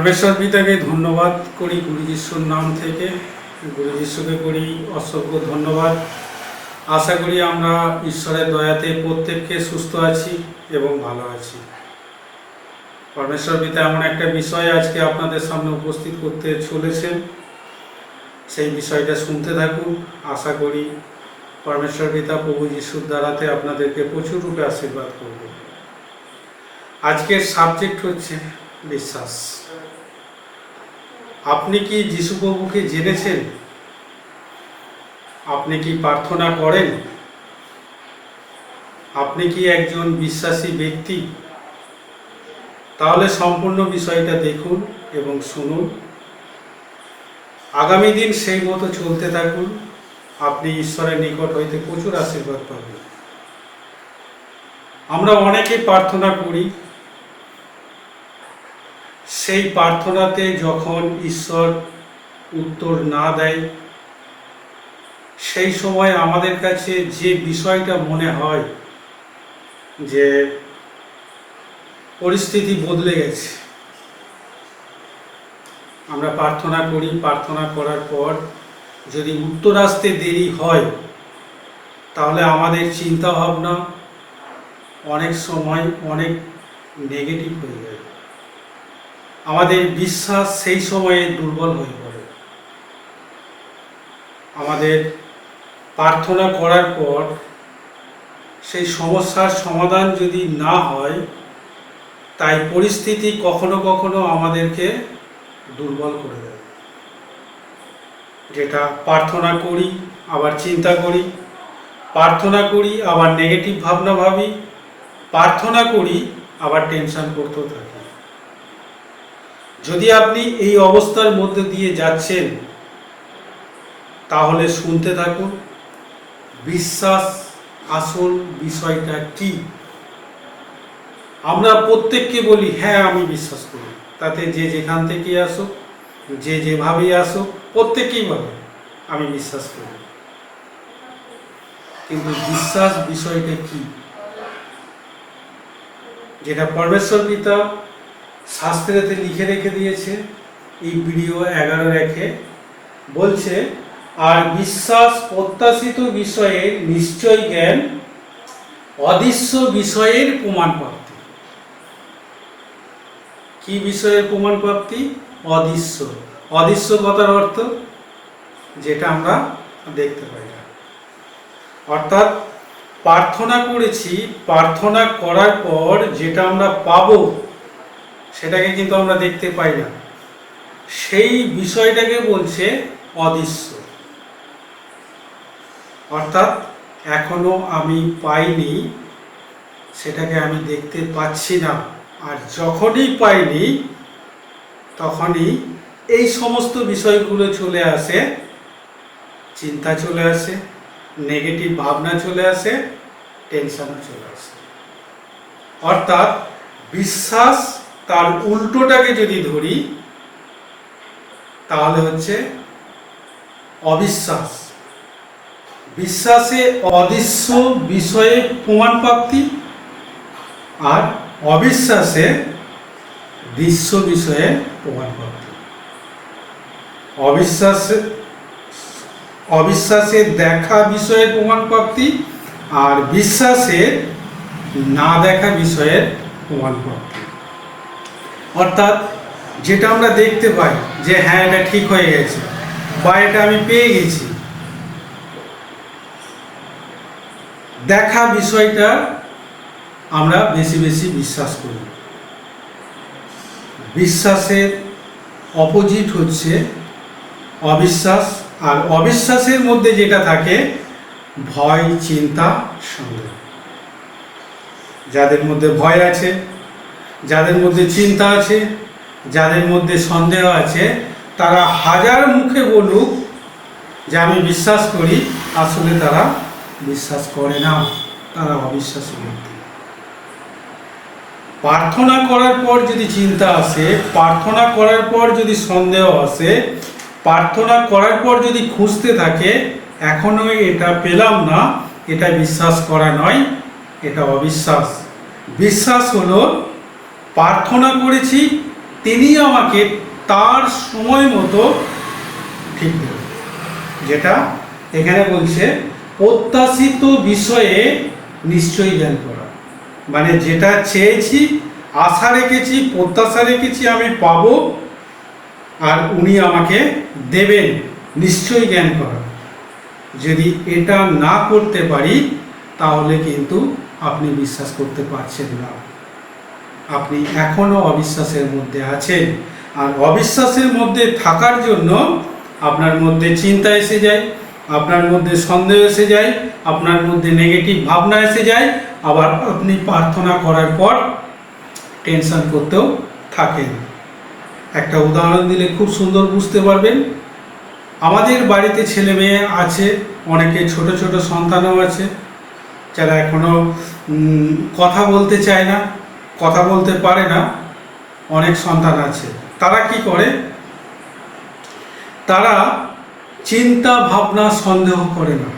পরমেশ্বর পিতাকে ধন্যবাদ করি, গুরু যিশুর নাম থেকে। গুরু যিশুকে করি অসংখ্য ধন্যবাদ। আশা করি আমরা ঈশ্বরের দয়াতে প্রত্যেককে সুস্থ আছি এবং ভালো আছি। পরমেশ্বর পিতা এমন একটা বিষয় আজকে আপনাদের সামনে উপস্থিত করতে চলেছেন। সেই বিষয়টা শুনতে থাকুন। আশা করি পরমেশ্বর পিতা প্রভু যিশুর দ্বারাতে আপনাদেরকে প্রচুর রূপে আশীর্বাদ করবে আজকের সাবজেক্ট হচ্ছে বিশ্বাস। আপনি কি যিশু প্রভুকে জেনেছেন? আপনি কি প্রার্থনা করেন? আপনি কি একজন বিশ্বাসী ব্যক্তি? তাহলে সম্পূর্ণ বিষয়টা দেখুন এবং শুনুন। আগামী দিন সেই মতো চলতে থাকুন। আপনি ঈশ্বরের নিকট হইতে প্রচুর আশীর্বাদ পাবেন। আমরা অনেকে প্রার্থনা করি সেই প্রার্থনাতে যখন ঈশ্বর উত্তর না দেয়, সেই সময় আমাদের কাছে যে বিষয়টা মনে হয় যে পরিস্থিতি বদলে গেছে। আমরা প্রার্থনা করি, প্রার্থনা করার পর যদি উত্তর আসতে দেরি হয়, তাহলে আমাদের চিন্তা ভাবনা অনেক সময় অনেক নেগেটিভ হয়ে যায়। আমাদের বিশ্বাস সেই সময়ে দুর্বল হয়ে পড়ে। আমাদের প্রার্থনা করার পর সেই সমস্যার সমাধান যদি না হয়, তাই পরিস্থিতি কখনো কখনো আমাদেরকে দুর্বল করে দেয়। যেটা প্রার্থনা করি, আবার চিন্তা করি, প্রার্থনা করি, আবার নেগেটিভ ভাবনা ভাবি, প্রার্থনা করি, আবার টেনশন করতেও থাকি। যদি আপনি এই অবস্থার মধ্যে দিয়ে যাচ্ছেন, তাহলে শুনতে থাকুন। বিশ্বাস আসল বিষয়টা কি? আমরা প্রত্যেককে বলি হ্যাঁ আমি বিশ্বাস করি। তাতে যে যেখান থেকে আসুক, যে যেভাবেই আসুক প্রত্যেকেই বলে, আমি বিশ্বাস করি। কিন্তু বিশ্বাস বিষয়টা কি? যেটা পরমেশ্বর পিতা শাস্ত্রেতে লিখে রেখে দিয়েছে, এই ভিডিও এগারো রেখে। বলছে, আর বিশ্বাস প্রত্যাশিত বিষয়ের নিশ্চয় জ্ঞান, অদৃশ্য বিষয়ের প্রমাণ প্রাপ্তি কি বিষয়ের প্রমাণ প্রাপ্তি অদৃশ্য। অদৃশ্য কথার অর্থ, যেটা আমরা দেখতে পাই না। অর্থাৎ, প্রার্থনা করেছি, প্রার্থনা করার পর যেটা আমরা পাবো সেটাকে কিন্তু আমরা দেখতে পাই না। সেই বিষয়টাকে বলছে অদৃশ্য। অর্থাৎ এখনও আমি পাইনি, সেটাকে আমি দেখতে পাচ্ছি না। আর যখনই পাইনি, তখনই এই সমস্ত বিষয়গুলো চলে আসে, চিন্তা চলে আসে নেগেটিভ ভাবনা চলে আসে টেনশনও চলে আসে। অর্থাৎ বিশ্বাস তার উল্টোটাকে যদি ধরি, তাহলে হচ্ছে অবিশ্বাস। বিশ্বাসে অদৃশ্য বিষয়ে প্রমাণ প্রাপ্তি আর অবিশ্বাসে দৃশ্য বিষয়ে প্রমাণ প্রাপ্তি। অবিশ্বাসে অবিশ্বাসে দেখা বিষয়ের প্রমাণ প্রাপ্তি আর বিশ্বাসে না দেখা বিষয়ের প্রমাণ প্রাপ্তি। অর্থাৎ যেটা আমরা দেখতে পাই যে হ্যাঁ এটা ঠিক হয়ে গেছে বা এটা আমি পেয়ে গেছি। দেখা বিষয়টা আমরা বেশি বেশি বিশ্বাস করি। বিশ্বাসের অপোজিট হচ্ছে অবিশ্বাস, আর অবিশ্বাসের মধ্যে যেটা থাকে ভয়, চিন্তা, সন্দেহ। যাদের মধ্যে ভয় আছে যাদের মধ্যে চিন্তা আছে, যাদের মধ্যে সন্দেহ আছে, তারা হাজার মুখে বলুক যে আমি বিশ্বাস করি, আসলে তারা বিশ্বাস করে না, তারা অবিশ্বাসী ব্যক্তি। প্রার্থনা করার পর যদি চিন্তা আসে, প্রার্থনা করার পর যদি সন্দেহ আসে, প্রার্থনা করার পর যদি খুঁজতে থাকে, এখনও এটা পেলাম না, এটা বিশ্বাস করা নয়, এটা অবিশ্বাস। বিশ্বাস হলো প্রার্থনা করেছি তিনি আমাকে তার সময় মতো ঠিক দেবেন। যেটা এখানে বলছে প্রত্যাশিত বিষয়ে নিশ্চয়ই জ্ঞান করা। মানে যেটা চেয়েছি, আশা রেখেছি, প্রত্যাশা রেখেছি আমি পাব, আর উনি আমাকে দেবেন, নিশ্চয়ই জ্ঞান করা। যদি এটা না করতে পারি, তাহলে কিন্তু আপনি বিশ্বাস করতে পারছেন না। আপনি এখনও অবিশ্বাসের মধ্যে আছেন। আর অবিশ্বাসের মধ্যে থাকার জন্য আপনার মধ্যে চিন্তা এসে যায় আপনার মধ্যে সন্দেহ এসে যায় আপনার মধ্যে নেগেটিভ ভাবনা এসে যায় আবার আপনি প্রার্থনা করার পর টেনশন করতেও থাকেন। একটা উদাহরণ দিলে খুব সুন্দর বুঝতে পারবেন। আমাদের বাড়িতে ছেলে মেয়ে আছে অনেকে ছোট ছোট সন্তানও আছে যারা এখনও উম, কথা বলতে চায় না। কথা বলতে পারে না, অনেক সন্তান আছে। তারা কি করে? তারা চিন্তা ভাবনা সন্দেহ করে না।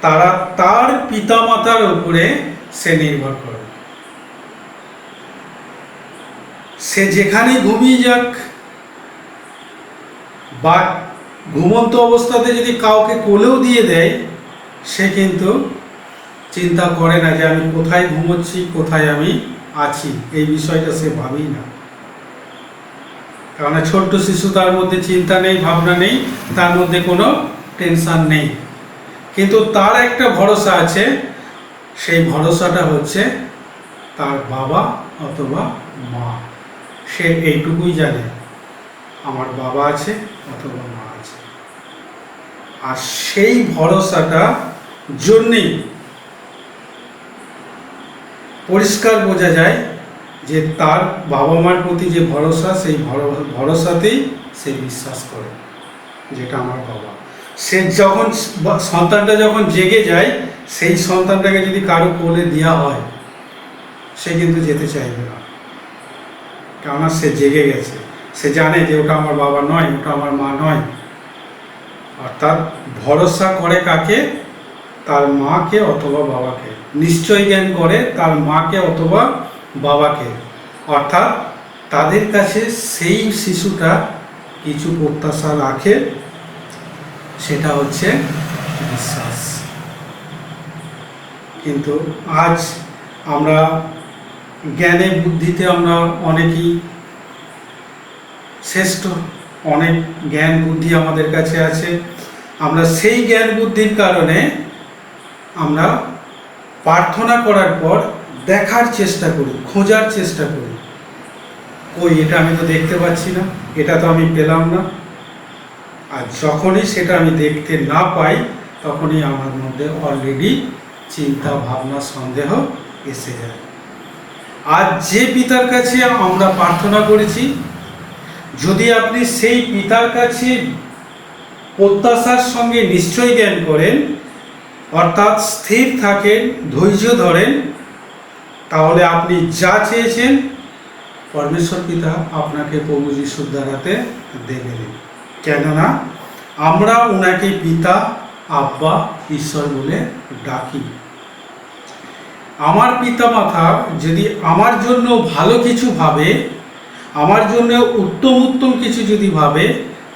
তারা তার পিতামাতার উপরে সে নির্ভর করে। সে যেখানে ঘুমিয়ে যাক বা ঘুমন্ত অবস্থাতে যদি কাউকে কোলেও দিয়ে দেয়, সে কিন্তু চিন্তা করে না যে আমি কোথায় ঘুমোচ্ছি, কোথায় আমি আছি। এই বিষয়টা সে ভাবেই না। কারণ ছোট্ট শিশু তার মধ্যে চিন্তা নেই, ভাবনা নেই, তার মধ্যে কোনো টেনশন নেই। কিন্তু তার একটা ভরসা আছে, সেই ভরসাটা হচ্ছে তার বাবা অথবা মা। সে এইটুকুই জানে, আমার বাবা আছে অথবা মা আছে। আর সেই ভরসাটা জন্যেই পরিষ্কার বোঝা যায় যে তার বাবা মার প্রতি যে ভরসা, সেই ভরসাতেই সে বিশ্বাস করে যেটা আমার বাবা। সে যখন সন্তানটা যখন জেগে যায়, সেই সন্তানটাকে যদি কারও কোলে দেওয়া হয়, সে কিন্তু যেতে চাইবে না। কেননা সে জেগে গেছে। সে জানে যে ওটা আমার বাবা নয়, ওটা আমার মা নয়। অর্থাৎ ভরসা করে কাকে? তার মাকে অথবা বাবাকে। নিশ্চয় জ্ঞান করে তার মাকে অথবা বাবাকে। অর্থাৎ তাদের কাছে সেই শিশুটা কিছু প্রত্যাশা রাখে, সেটা হচ্ছে বিশ্বাস। কিন্তু আজ আমরা জ্ঞানে বুদ্ধিতে আমরা অনেকই শ্রেষ্ঠ, অনেক জ্ঞান বুদ্ধি আমাদের কাছে আছে। আমরা সেই জ্ঞান বুদ্ধির কারণে আমরা প্রার্থনা করার পর দেখার চেষ্টা করি, খোঁজার চেষ্টা করি। কই, এটা আমি তো দেখতে পাচ্ছি না, এটা তো আমি পেলাম না। আর যখনই সেটা আমি দেখতে না পাই, তখনই আমার মধ্যে অলরেডি চিন্তা, ভাবনা, সন্দেহ এসে যায়। আর যে পিতার কাছে আমরা প্রার্থনা করেছি, যদি আপনি সেই পিতার কাছে প্রত্যাশার সঙ্গে নিশ্চয় জ্ঞান করেন অর্থাৎ স্থির থাকেন, ধৈর্য ধরেন, তাহলে আপনি যা চেয়েছেন পরমেশ্বর পিতা আপনাকে প্রভু যিশুর দ্বারাতে দেবেন। কেননা আমরা ওনাকে পিতা, আব্বা, ঈশ্বর বলে ডাকি। আমার পিতামাতা যদি আমার জন্য ভালো কিছু ভাবে, আমার জন্য উত্তম উত্তম কিছু যদি ভাবে,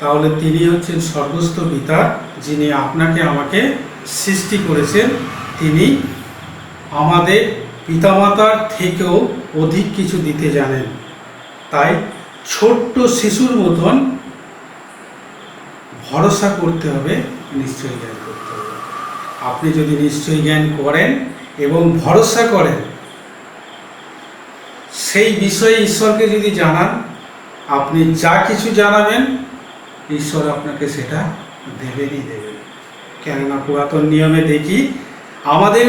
তাহলে তিনি হচ্ছেন সর্বস্ত পিতা, যিনি আপনাকে আমাকে সৃষ্টি করেছেন, তিনি আমাদের পিতামাতার থেকেও অধিক কিছু দিতে জানেন। তাই ছোট্ট শিশুর মতন ভরসা করতে হবে, নিশ্চয় জ্ঞান করতে হবে। আপনি যদি নিশ্চয় জ্ঞান করেন এবং ভরসা করেন, সেই বিষয়ে ঈশ্বরকে যদি জানান, আপনি যা কিছু জানাবেন, ঈশ্বর আপনাকে সেটা দেবেনই দেবেন। কেননা পুরাতন নিয়মে দেখি আমাদের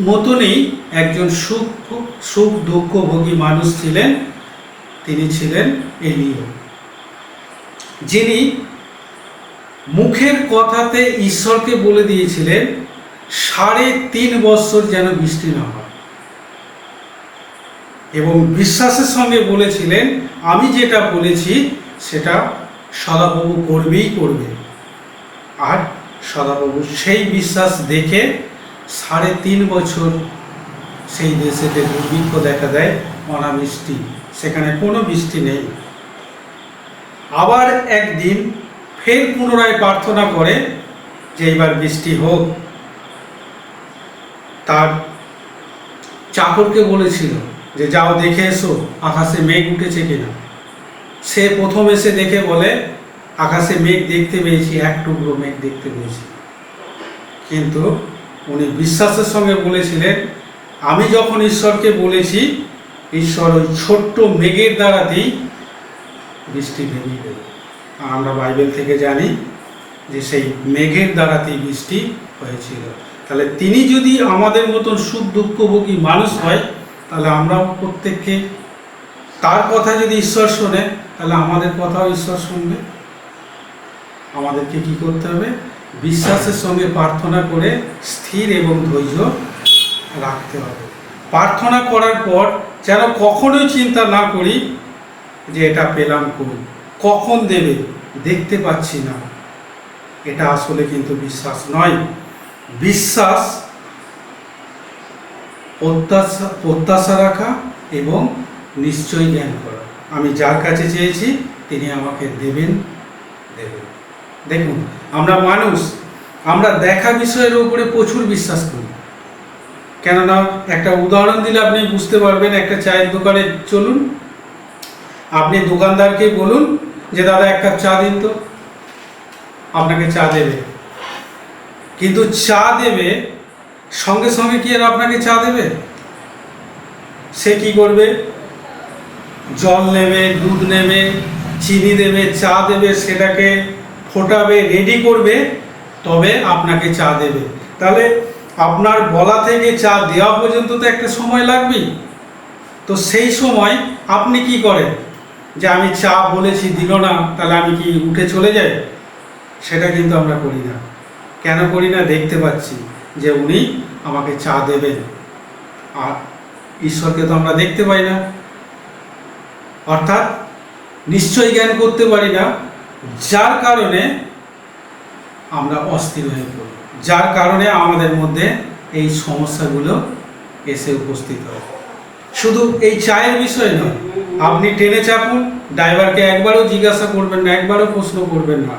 মতনই একজন সুখ সুখ দুঃখভোগী মানুষ ছিলেন, তিনি ছিলেন এলিও যিনি মুখের কথাতে ঈশ্বরকে বলে দিয়েছিলেন, সাড়ে তিন বৎসর যেন বৃষ্টি না হয়। এবং বিশ্বাসের সঙ্গে বলেছিলেন, আমি যেটা বলেছি, সেটা সদাপ্রভু করবেই করবে। আর সদাপ্রভু, সেই বিশ্বাস দেখে সাড়ে তিন বছর সেই দেশেতে দুর্ভিক্ষ দেখা দেয় অনাবৃষ্টি সেখানে কোনো বৃষ্টি নেই। আবার একদিন ফের পুনরায় প্রার্থনা করে যে এইবার বৃষ্টি হোক। তার চাকরকে বলেছিল যে, যাও দেখে এসো, আকাশে মেঘ উঠেছে কিনা? সে প্রথম এসে দেখে বলে আকাশে মেঘ দেখতে পেয়েছি, এক টুকরো মেঘ দেখতে পেয়েছি। কিন্তু উনি বিশ্বাসের সঙ্গে বলেছিলেন, আমি যখন ঈশ্বরকে বলেছি, ঈশ্বর ওই ছোট্ট মেঘের দ্বারাতেই বৃষ্টি ভেঙে দেবে। আর আমরা বাইবেল থেকে জানি যে সেই মেঘের দ্বারাতেই বৃষ্টি হয়েছিল। তাহলে তিনি যদি আমাদের মতন সুখ দুঃখভোগী মানুষ হয়, তাহলে আমরাও প্রত্যেককে তার কথা যদি ঈশ্বর শোনে তাহলে আমাদের কথাও ঈশ্বর শুনবে। আমাদেরকে কি করতে হবে? বিশ্বাসের সঙ্গে প্রার্থনা করে স্থির এবং ধৈর্য রাখতে হবে। প্রার্থনা করার পর যেন কখনোই চিন্তা না করি যে এটা পেলাম কই, কখন দেবে, দেখতে পাচ্ছি না। এটা আসলে কিন্তু বিশ্বাস নয়। বিশ্বাস প্রত্যাশা প্রত্যাশা রাখা এবং নিশ্চয় জ্ঞান করা। আমি যার কাছে চেয়েছি, তিনি আমাকে দেবেন দেবেন। দেখুন, আমরা মানুষ, আমরা দেখা বিষয়ের উপরে প্রচুর বিশ্বাস করি। কেননা, একটা উদাহরণ দিলে আপনি বুঝতে পারবেন, একটা চায়ের দোকানে চলুন, আপনি দোকানদারকে বলুন যে, দাদা, এক কাপ চা দিন তো। আপনাকে চা দেবে। কিন্তু চা দেবে, সঙ্গে সঙ্গে কি আর আপনাকে চা দেবে? সে কি করবে? জল নেবে, দুধ নেবে, চিনি দেবে, চা দেবে, সেটাকে ফোটাবে রেডি করবে, তবে আপনাকে চা দেবে। তাহলে আপনার বলা থেকে চা দেওয়া পর্যন্ত তো একটা সময় লাগবেই। তো সেই সময় আপনি কি করেন? যে আমি চা বলেছি, দিল না, তাহলে আমি কি উঠে চলে যাই? সেটা কিন্তু আমরা করি না। কেন করি না? দেখতে পাচ্ছি যে উনি আমাকে চা দেবেন। আর ঈশ্বরকে তো আমরা দেখতে পাই না। অর্থাৎ নিশ্চয় জ্ঞান করতে পারি না। যার কারণে আমরা অস্থির হয়ে পড়ি। যার কারণে আমাদের মধ্যে এই সমস্যাগুলো এসে উপস্থিত হয়। শুধু এই চায়ের বিষয় নয়, আপনি ট্রেনে চাপুন, ড্রাইভারকে একবারও জিজ্ঞাসা করবেন না, একবারও প্রশ্ন করবেন না।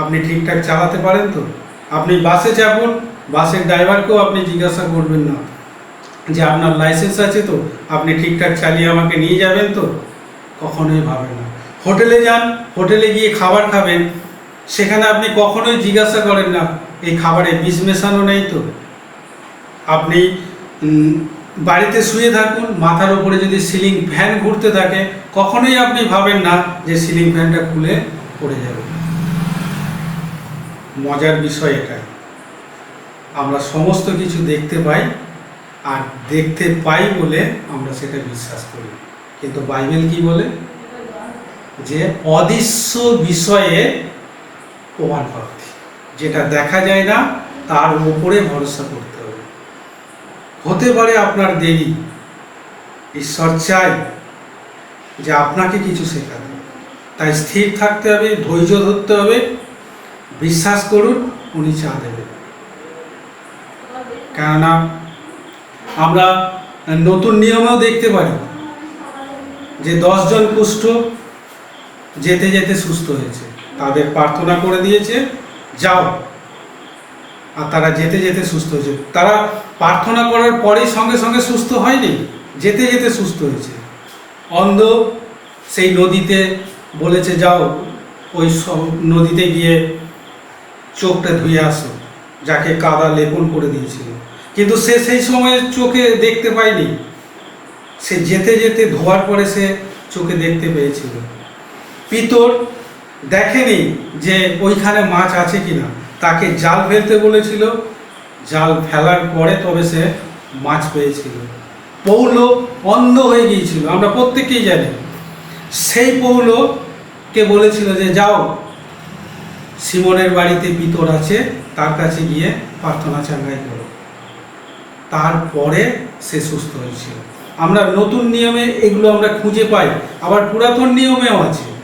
আপনি ঠিকঠাক চালাতে পারেন তো? আপনি বাসে চাপুন, বাসের ড্রাইভারকেও আপনি জিজ্ঞাসা করবেন না। যে আপনার লাইসেন্স আছে তো, আপনি ঠিকঠাক চালিয়ে আমাকে নিয়ে যাবেন তো? কখনোই ভাবেন না। হোটেলে যান, হোটেলে গিয়ে খাবার খাবেন। সেখানে আপনি কখনোই জিজ্ঞাসা করেন না, এই খাবারে বিষ মেশানো নেই তো? আপনি বাড়িতে শুয়ে থাকুন, মাথার উপরে যদি সিলিং ফ্যান ঘুরতে থাকে, কখনোই আপনি ভাবেন না যে সিলিং ফ্যানটা খুলে পড়ে যাবে। মজার বিষয় এটাই আমরা সমস্ত কিছু দেখতে পাই আর দেখতে পাই বলে আমরা সেটা বিশ্বাস করি। কিন্তু বাইবেল কি বলে? যে অদৃশ্য বিষয়ে প্রমাণ প্রাপ্তি যেটা দেখা যায় না, তার উপরে ভরসা করতে হবে। হতে পারে আপনার দেরি ঈশ্বর চাই যে আপনাকে কিছু শেখাতে তাই স্থির থাকতে হবে, ধৈর্য ধরতে হবে। বিশ্বাস করুন, উনি চা দেবেন। কেননা আমরা নতুন নিয়মেও দেখতে পারি যে দশজন কুষ্ঠ যেতে যেতে সুস্থ হয়েছে। তাদের প্রার্থনা করে দিয়েছে, যাও। আর তারা যেতে যেতে সুস্থ হয়েছে। তারা প্রার্থনা করার পরেই সঙ্গে সঙ্গে সুস্থ হয়নি, যেতে যেতে সুস্থ হয়েছে। অন্ধ সেই নদীতে বলেছে, যাও, ওই নদীতে গিয়ে চোখটা ধুয়ে আসো। যাকে কাদা লেপন করে দিয়েছিল। কিন্তু সে সেই সময় চোখে দেখতে পায়নি। সে যেতে যেতে ধোয়ার পরে সে চোখে দেখতে পেয়েছিল। পিতর দেখেনি যে ওইখানে মাছ আছে কিনা। তাকে জাল ফেলতে বলেছিল। জাল ফেলার পরে তবে সে মাছ পেয়েছিল। পৌল অন্ধ হয়ে গিয়েছিল, আমরা প্রত্যেকেই জানি। সেই পৌলকে বলেছিল যে, যাও, সিমনের বাড়িতে পিতর আছে, তার কাছে গিয়ে প্রার্থনা চাঙ্গাই করো। তারপরে সে সুস্থ হয়েছিল। আমরা নতুন নিয়মে এগুলো আমরা খুঁজে পাই, আবার পুরাতন নিয়মেও আছে।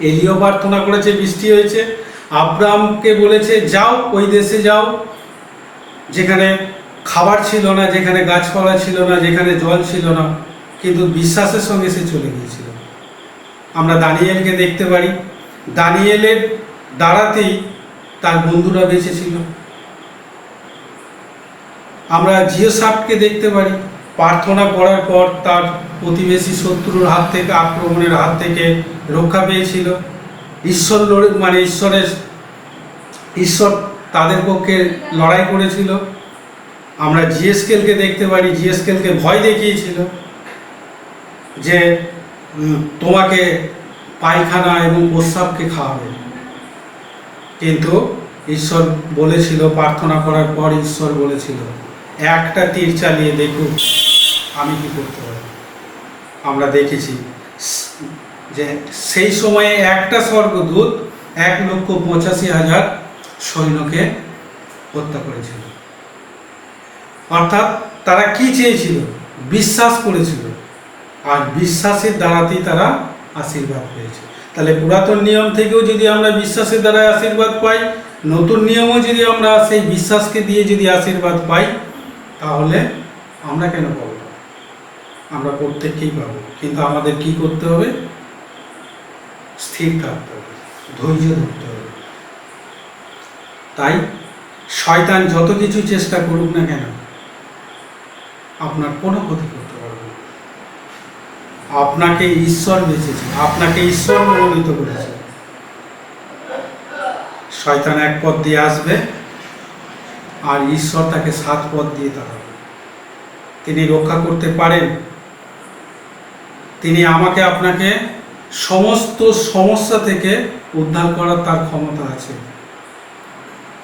এলিও প্রার্থনা করেছে, বৃষ্টি হয়েছে। আব্রামকে বলেছে, যাও, ওই দেশে যাও, যেখানে খাবার ছিল না, যেখানে গাছপালা ছিল না, যেখানে জল ছিল না। কিন্তু বিশ্বাসের সঙ্গে সে চলে গিয়েছিল। আমরা দানিয়েলকে দেখতে পারি। দানিয়েলের দ্বারাতেই তার বন্ধুরা বেঁচে ছিল। আমরা জিওসাপকে দেখতে পারি। প্রার্থনা করার পর তার প্রতিবেশী শত্রুর হাত থেকে, আক্রমণের হাত থেকে রক্ষা পেয়েছিল। ঈশ্বর মানে ঈশ্বরের, ঈশ্বর তাদের পক্ষে লড়াই করেছিল। আমরা জিএসকেলকে দেখতে পারি, জিএসকেলকে ভয় দেখিয়েছিল যে তোমাকে পায়খানা এবং প্রস্রাবকে খাওয়াবে। কিন্তু ঈশ্বর বলেছিল, প্রার্থনা করার পর ঈশ্বর বলেছিল একটা তীর চালিয়ে দেখুন আমি কি করতে পারি। আমরা দেখেছি যে সেই সময়ে একটা স্বর্গদূত এক লক্ষ পঁচাশি হাজার সৈন্যকে হত্যা করেছিল। অর্থাৎ তারা কি চেয়েছিল? বিশ্বাস করেছিল। আর বিশ্বাসের দ্বারাতেই তারা আশীর্বাদ পেয়েছে। তাহলে পুরাতন নিয়ম থেকেও যদি আমরা বিশ্বাসের দ্বারা আশীর্বাদ পাই, নতুন নিয়মও যদি আমরা সেই বিশ্বাসকে দিয়ে যদি আশীর্বাদ পাই তাহলে আমরা কেন পাবো আমরা প্রত্যেককেই পাবো। কিন্তু আমাদের কি করতে হবে? স্থির থাকতে হবে, ধৈর্য ধরতে হবে। তাই শয়তান যত কিছু চেষ্টা করুক না কেন, আপনার কোনো ক্ষতি করতে পারবে আপনাকে ঈশ্বর বেঁচেছে, আপনাকে ঈশ্বর মনোনীত করেছে। শয়তান এক পথ দিয়ে আসবে। আর ঈশ্বর তাকে সাত পথ দিয়ে তাড়াবে তিনি রক্ষা করতে পারেন। তিনি আমাকে আপনাকে সমস্ত সমস্যা থেকে উদ্ধার করার তার ক্ষমতা আছে।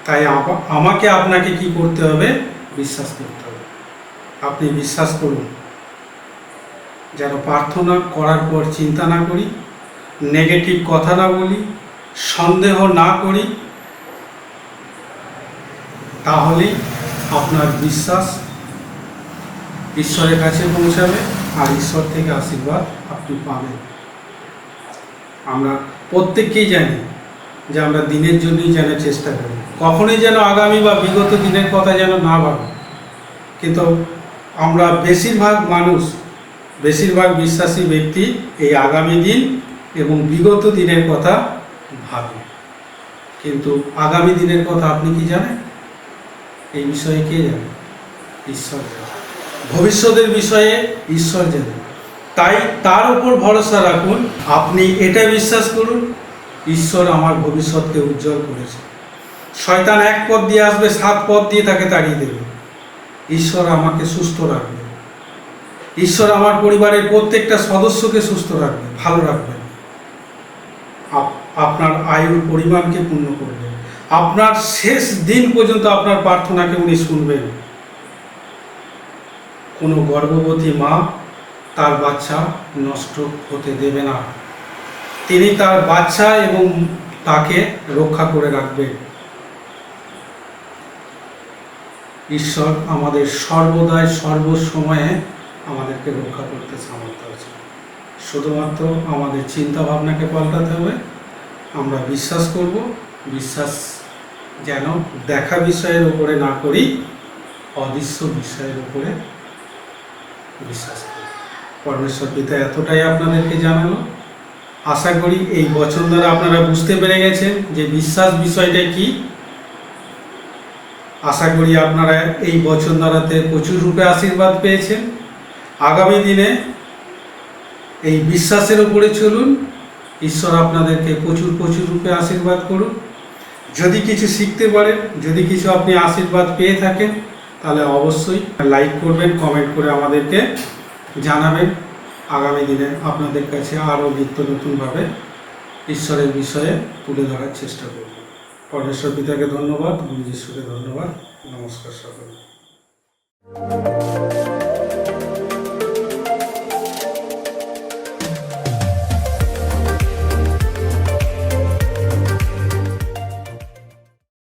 তাই আমা- আমাকে আপনাকে কি করতে হবে? বিশ্বাস করতে হবে। আপনি বিশ্বাস করুন। যেন প্রার্থনা করার পর চিন্তা না করি নেগেটিভ কথা না বলি, সন্দেহ না করি তাহলেই আপনার বিশ্বাস ঈশ্বরের কাছে পৌঁছাবে আর ঈশ্বর থেকে আশীর্বাদ আপনি পাবেন। আমরা প্রত্যেককেই জানি যে আমরা দিনের জন্যই যেন চেষ্টা করি। কখনোই যেন আগামী বা বিগত দিনের কথা যেন না ভাবি। কিন্তু আমরা বেশিরভাগ মানুষ, বেশিরভাগ বিশ্বাসী ব্যক্তি এই আগামী দিন এবং বিগত দিনের কথা ভাবে। কিন্তু আগামী দিনের কথা আপনি কি জানেন? এই বিষয়ে কে জানে? ঈশ্বর ভবিষ্যতের বিষয়ে ঈশ্বর জানে। তাই তার উপর ভরসা রাখুন। আপনি এটা বিশ্বাস করুন, ঈশ্বর আমার ভবিষ্যৎকে উজ্জ্বল করেছে। শয়তান এক পথ দিয়ে আসবে, সাত পথ দিয়ে তাকে তাড়িয়ে দেবে। ঈশ্বর আমাকে সুস্থ রাখবে ঈশ্বর আমার পরিবারের প্রত্যেকটা সদস্যকে সুস্থ রাখবে ভালো রাখবেন। আপ- আপনার আয়ুর পরিমাণকে পূর্ণ করবেন। আপনার শেষ দিন পর্যন্ত আপনার প্রার্থনাকে উনি শুনবেন। কোনো গর্ভবতী মা তার বাচ্চা নষ্ট হতে দেবে না। তিনি তার বাচ্চা এবং তাকে রক্ষা করে রাখবেন। ঈশ্বর আমাদের সর্বদাই সর্বসময়ে আমাদেরকে রক্ষা করতে সামর্থ্য আছে। শুধুমাত্র আমাদের চিন্তা ভাবনাকে পাল্টাতে হবে। আমরা বিশ্বাস করব, বিশ্বাস যেন দেখা বিষয়ের উপরে না করি, অদৃশ্য বিষয়ের উপরে বিশ্বাস করি। পরমেশ্বর পিতা এতটাই আপনাদেরকে জানালো। আশা করি এই বছর দ্বারা আপনারা বুঝতে পেরে গেছেন যে বিশ্বাস বিষয়টা কি। আশা করি আপনারা এই বছর দ্বারাতে প্রচুর রূপে আশীর্বাদ পেয়েছেন। আগামী দিনে এই বিশ্বাসের উপরে চলুন। ঈশ্বর আপনাদেরকে প্রচুর প্রচুর রূপে আশীর্বাদ করুন যদি কিছু শিখতে পারেন, যদি কিছু আপনি আশীর্বাদ পেয়ে থাকেন, তাহলে অবশ্যই লাইক করবেন, কমেন্ট করে আমাদেরকে জানাবেন। আগামী দিনে আপনাদের কাছে আরও নিত্য নতুনভাবে ঈশ্বরের বিষয়ে তুলে ধরার চেষ্টা করব। পরমেশ্বর পিতাকে ধন্যবাদ গুরু ধন্যবাদ। নমস্কার সকলকে।